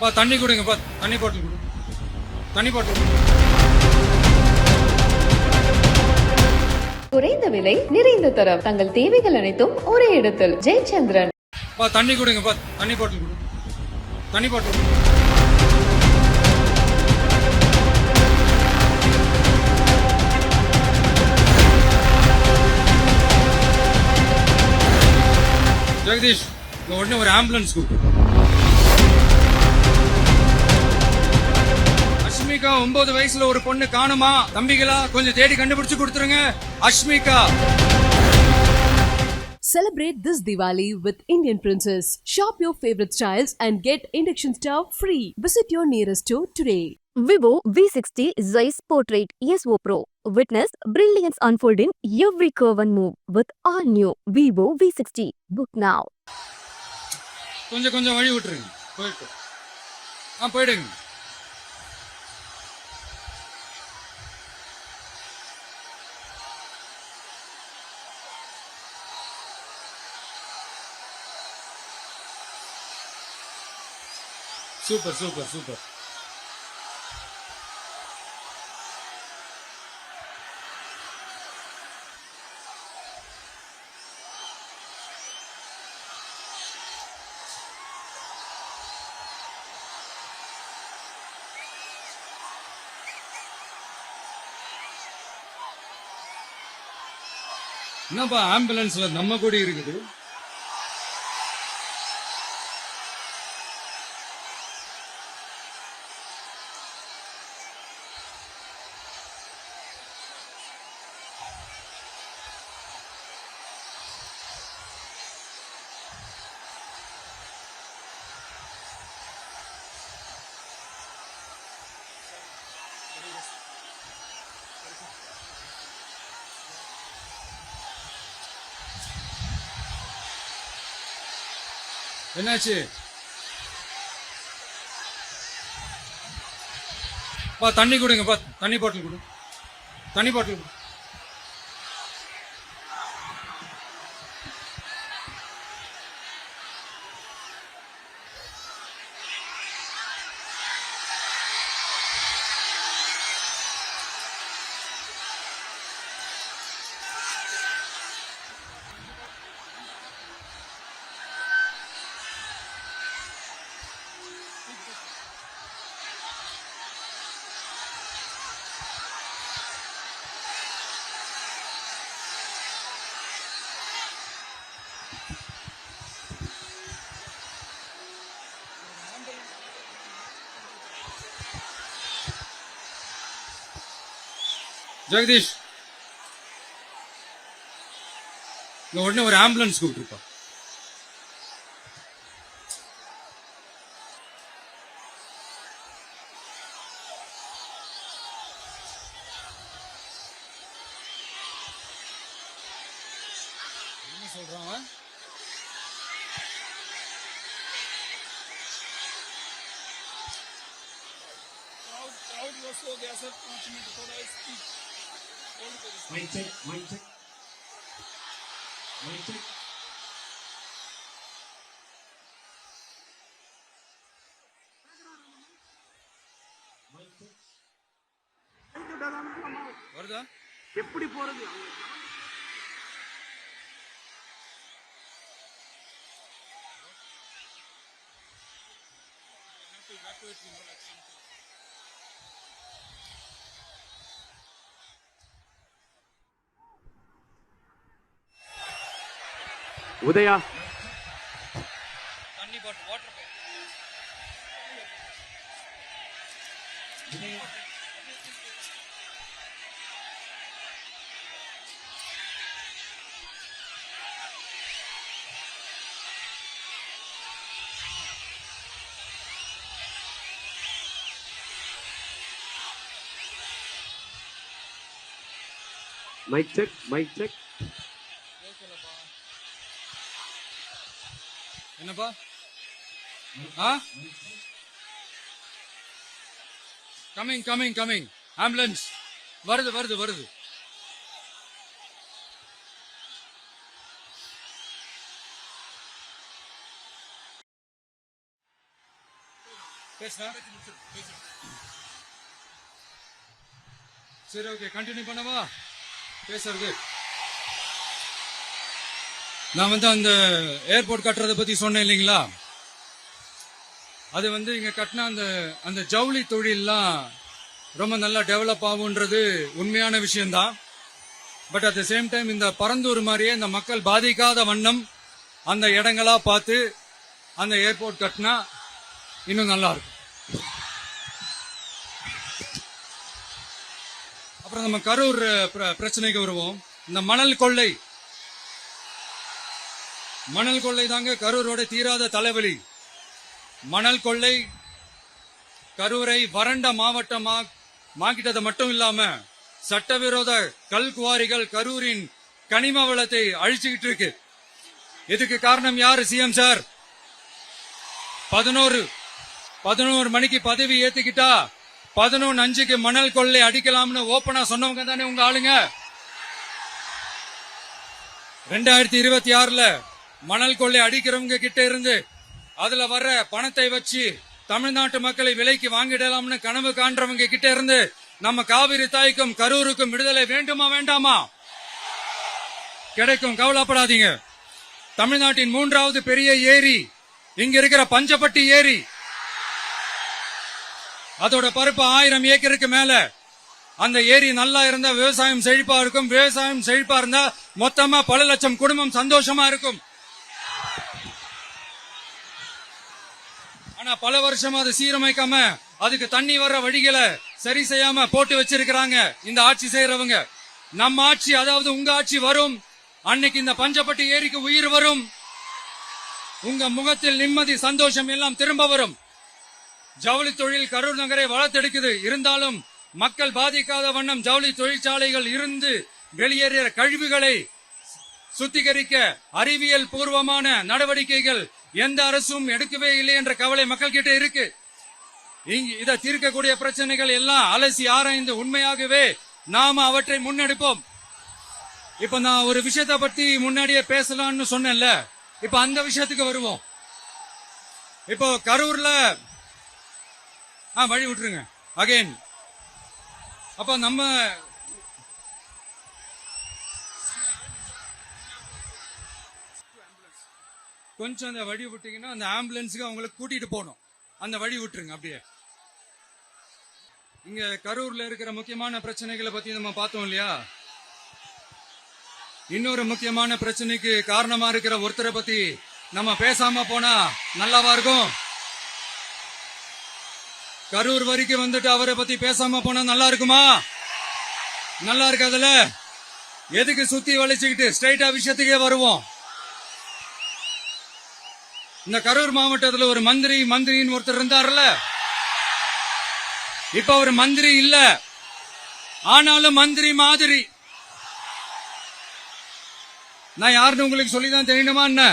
பா தண்ணி கொடுங்கப்பா தண்ணி பாட்டில் கொடு. தண்ணி பாட்டில். குறைந்த விலை நிறைந்த தரம். தங்கள் தேவைகள் அனைத்தும் ஒரே இடத்தில். ஜெயச்சந்திரன். பா தண்ணி கொடுங்கப்பா தண்ணி பாட்டில் கொடு. தண்ணி பாட்டில். ஜெகதீஷ் உடனே ஒரு ஆம்புலன்ஸ் கூப்பிட்டு அஷ்மிகா ஒன்பது வயசுல ஒரு பொண்ணு காணுமா தம்பிகளா கொஞ்சம் தேடி கண்டுபிடிச்சு கொடுத்துருங்க Ashmika Celebrate this Diwali with Indian Princess. Shop your favorite styles and get induction stove free. Visit your nearest store today. Vivo V60 Zeiss Portrait ESO Pro. Witness brilliance unfold in every curve and move with all new Vivo V60. Book now. கொஞ்சம் கொஞ்சம் வழி விட்டுருங்க போயிட்டு ஆ போயிடுங்க super super super என்னப்பா ஆம்புலன்ஸ்ல நம்ம கூட இருக்குது. என்னாச்சு? பா தண்ணி கொடுங்கப்பா தண்ணி பாட்டில் கொடு. தண்ணி பாட்டில் கொடு. ஜெகதீஷ் இங்க உடனே ஒரு ஆம்புலன்ஸ் கூப்பிட்டுருப்பா என்ன சொல்றான் அவன்? Mic check, mic check. Mic check. Mic check. வருதா எப்படி போறது உதயா தண்ணி பாட்டில் Water mic check mic check என்னப்பா? ஆ? கமிங் கமிங் கமிங் ஆம்புலன்ஸ் வருது வருது வருது. பேசுனா சரி ஓகே கண்டினியூ பண்ணவா? பேசுறது. நான் வந்து அந்த ஏர்போர்ட் கட்டுறதை பத்தி சொன்னேன் இல்லைங்களா? அது வந்து இங்க கட்டின அந்த அந்த ஜவுளி தொழில்லாம் ரொம்ப நல்லா டெவலப் ஆகுன்றது உண்மையான விஷயம்தான். But at the same time இந்த பரந்தூர் மாதிரியே இந்த மக்கள் பாதிக்காத வண்ணம் அந்த இடங்களா பார்த்து அந்த ஏர்போர்ட் கட்டினா இன்னும் நல்லா இருக்கும். அப்புறம் நம்ம கரூர் பிர- பிரச்சனைக்கு வருவோம். இந்த மணல் கொள்ளை. மணல் கொள்ளை தாங்க கரூரோட தீராத தலைவலி. மணல் கொள்ளை கரூரை வறண்ட மாவட்டமா மாக்கிட்டது மட்டும் இல்லாம சட்டவிரோத கல் குவாரிகள் கரூரின் கனிம வளத்தை அழிச்சுக்கிட்டு இருக்கு. இதுக்கு காரணம் யாரு சிஎம் சார்? பதினோரு பதினோரு மணிக்கு பதவி ஏத்துக்கிட்டா பதினொன்னு அஞ்சுக்கு மணல் கொள்ளை அடிக்கலாம்னு ஓப்பனா சொன்னவங்க தானே உங்க ஆளுங்க? ரெண்டாயிரத்தி இருபத்தி ஆறுல மணல் கொள்ளை அடிக்கிறவங்க கிட்ட இருந்து அதுல வர்ற பணத்தை வச்சு தமிழ்நாட்டு மக்களை விலைக்கு வாங்கிடலாம்னு கனவு காண்றவங்க கிட்ட இருந்து நம்ம காவிரி தாய்க்கும் கரூருக்கும் விடுதலை வேண்டுமா வேண்டாமா? கிடைக்கும். கவலைப்படாதீங்க. தமிழ்நாட்டின் மூன்றாவது பெரிய ஏரி இங்க இருக்கிற பஞ்சப்பட்டி ஏரி. அதோட பருப்பு ஆயிரம் ஏக்கருக்கு மேல. அந்த ஏரி நல்லா இருந்தா விவசாயம் செழிப்பா இருக்கும். விவசாயம் செழிப்பா இருந்தா மொத்தமா பல லட்சம் குடும்பம் சந்தோஷமா இருக்கும். ஆனா பல வருஷமா அதை சீரமைக்காம அதுக்கு தண்ணி வர்ற வழிகளை சரி செய்யாம போட்டு வச்சிருக்கிறாங்க இந்த ஆட்சி செய்யறவங்க நம்ம ஆட்சி அதாவது உங்க ஆட்சி வரும். அன்னைக்கு இந்த பஞ்சப்பட்டி ஏரிக்கு உயிர் வரும். உங்க முகத்தில் நிம்மதி சந்தோஷம் எல்லாம் திரும்ப வரும். ஜவுளி தொழில் கரூர் நகரை வளர்த்தெடுக்குது. இருந்தாலும் மக்கள் பாதிக்காத வண்ணம் ஜவுளி தொழிற்சாலைகள் இருந்து வெளியேறிய கழிவுகளை சுத்திகரிக்க அறிவியல் பூர்வமான நடவடிக்கைகள் எந்த அரசும் எடுக்கவே இல்லை என்ற கவலை மக்கள் கிட்ட இருக்கு. இங்க இதை தீர்க்கக்கூடிய பிரச்சனைகள் எல்லாம் அலசி ஆராய்ந்து உண்மையாகவே நாம அவற்றை முன்னெடுப்போம். இப்ப நான் ஒரு விஷயத்தை பத்தி முன்னாடியே பேசலாம்னு சொன்னேன்ல. இப்ப அந்த விஷயத்துக்கு வருவோம். இப்போ கரூர்ல ஆ வழி விட்டுருங்க. அகைன் அப்ப நம்ம கொஞ்சம் அந்த வழி விட்டீங்கன்னா அந்த ஆம்புலன்ஸுக்கு அவங்கள கூட்டிட்டு போகணும். அந்த வழி விட்டுருங்க அப்படியே. இங்க கரூர்ல இருக்கிற முக்கியமான பிரச்சனைகளை பத்தி நம்ம பார்த்தோம் இல்லையா? இன்னொரு முக்கியமான பிரச்சனைக்கு காரணமா இருக்கிற ஒருத்தரை பத்தி நம்ம பேசாம போனா நல்லாவா இருக்கும்? கரூர் வரைக்கும் வந்துட்டு அவரை பத்தி பேசாம போனா நல்லா இருக்குமா? நல்லா இருக்காதுல்ல? எதுக்கு சுத்தி வளைச்சுக்கிட்டு ஸ்ட்ரைட்டா விஷயத்துக்கே வருவோம்? இந்த கரூர் மாவட்டத்தில் ஒரு மந்திரி மந்திரின்னு ஒருத்தர் இருந்தார்ல இப்ப அவர் மந்திரி இல்ல. ஆனாலும் மந்திரி மாதிரி. நான் யாருன்னு உங்களுக்கு சொல்லிதான் தெரியணுமா என்ன?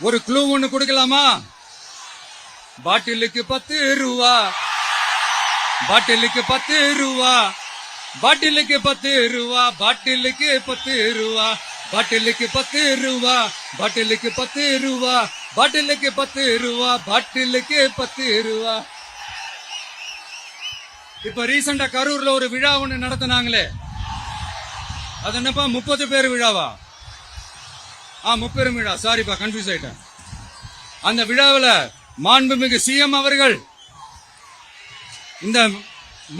ஒரு க்ளூ ஒன்னு கொடுக்கலாமா? பாட்டிலுக்கு பத்து ரூபா பாட்டிலுக்கு பத்து ரூபா பாட்டிலுக்கு பத்து ரூபா பாட்டிலுக்கு பத்து ரூபா பாட்டிலுக்கு பத்து ரூபா பாட்டிலுக்கு பத்து ரூபா பாட்டிலுக்கு பத்து ரூபா பாட்டிலுக்கு பத்து ரூபா இப்ப ரீசெண்டா கரூர்ல ஒரு விழா ஒண்ணு நடத்தினாங்களே. அது என்னப்பா முப்பது பேர் விழாவா? ஆ முப்பெரும் விழா. சாரிப்பா கன்ஃபியூஸ் ஆயிட்டேன். அந்த விழாவில் மாண்புமிகு சிஎம் அவர்கள் இந்த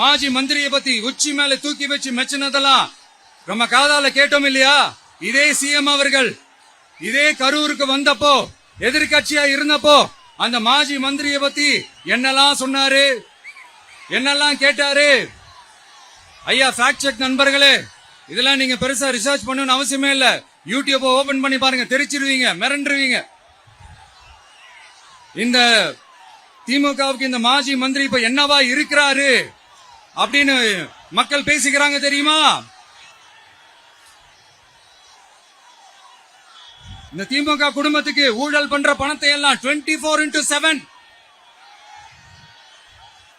மாஜி மந்திரியை பத்தி உச்சி மேல தூக்கி வச்சு மெச்சினதெல்லாம் நம்ம காதால கேட்டோம் இல்லையா? இதே சிஎம் அவர்கள் இதே கரூருக்கு வந்தப்போ எதிர்கட்சியா இருந்தப்போ அந்த மாஜி மந்திரியை பத்தி என்னெல்லாம் சொன்னாரு? என்னெல்லாம் கேட்டாரு? ஐயா ஃபேக்ட் செக் நண்பர்களே இதெல்லாம் நீங்க பெருசா ரிசர்ச் பண்ணணும்னு அவசியமே இல்ல. யூடியூப் ஓபன் பண்ணி பாருங்க தெரிச்சிருவீங்க மிரண்டுருவீங்க. இந்த திமுகவுக்கு இந்த மாஜி மந்திரி இப்ப என்னவா இருக்கிறாரு? அப்படின்னு மக்கள் பேசிக்கிறாங்க தெரியுமா? இந்த திமுக குடும்பத்துக்கு ஊழல் பண்ற பணத்தை எல்லாம் twenty four into seven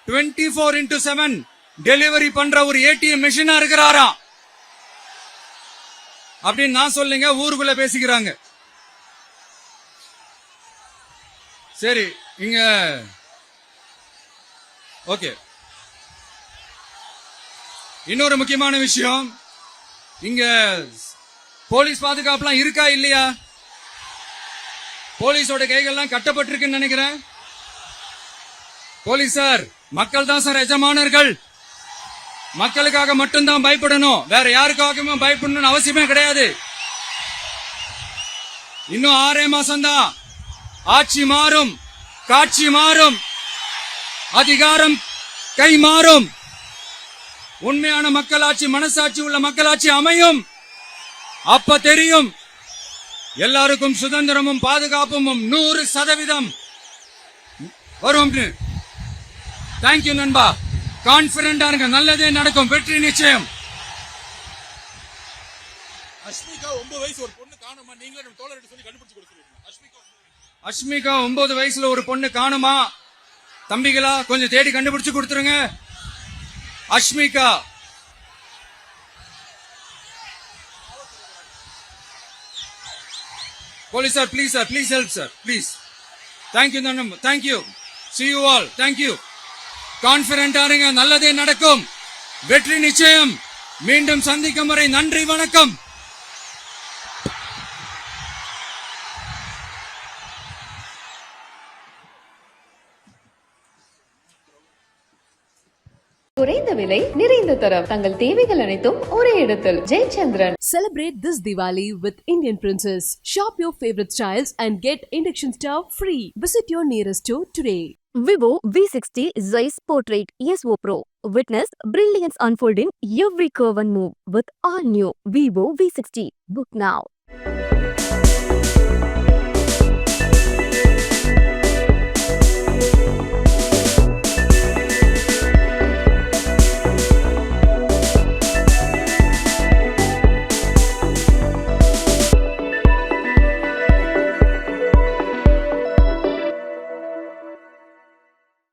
twenty four into seven delivery பண்ற ஒரு ஏடிஎம் மிஷினா இருக்கிறாராம் அப்படின்னு நான் சொல்லுங்க ஊருக்குள்ள பேசிக்கிறாங்க. சரி இங்க ஓகே இன்னொரு முக்கியமான விஷயம் இங்க போலீஸ் பாதுகாப்புலாம் இருக்கா இல்லையா? போலீஸோட கைகள்லாம் கட்டப்பட்டிருக்குன்னு நினைக்கிறேன். போலீசார் மக்கள் தான் சார் எஜமானர்கள். மக்களுக்காக மட்டும்தான் பயப்படணும். வேற யாருக்காகவும் பயப்படணும்னு அவசியமே கிடையாது. இன்னும் ஆறே மாசம்தான். ஆட்சி மாறும் காட்சி மாறும் அதிகாரம் கை மாறும். உண்மையான மக்களாட்சி மனசாட்சி உள்ள மக்களாட்சி அமையும். அப்ப தெரியும் எல்லாருக்கும் சுதந்திரமும் பாதுகாப்பும் நூறு சதவீதம். வரும் தேங்க்யூ நண்பா. கான்பிடண்டா இருங்க. நல்லதே நடக்கும். வெற்றி நிச்சயம். அஷ்மிகா ஒன்பது வயசு ஒரு பொண்ணு காணுமா? நீங்களே நம்ம தோழர்கிட்ட சொல்லி கண்டுபிடிச்சு கொடுத்துருவீங்க அஷ்மிகா அஷ்மிகா ஒன்பது வயசுல ஒரு பொண்ணு காணுமா? தம்பிகளா கொஞ்சம் தேடி கண்டுபிடிச்சு கொடுத்துருங்க. Ashmika police sir please sir please help sir please thank you thank you see you all thank you கான்பிடண்டா இருங்க நல்லதே நடக்கும். வெற்றி நிச்சயம். மீண்டும் சந்திக்கும் வரை நன்றி வணக்கம். குறைந்த விலை நிறைந்த தரம் தங்கள் தேவைகள் அனைத்தும் ஒரே இடத்தில் Jayachandran Celebrate this Diwali with Indian Princess. Shop your favorite styles and get induction stove free. Visit your nearest store today. Vivo V60 Zeiss Portrait ESO Pro. Witness brilliance unfold in every curve and move with all new Vivo V60. Book now.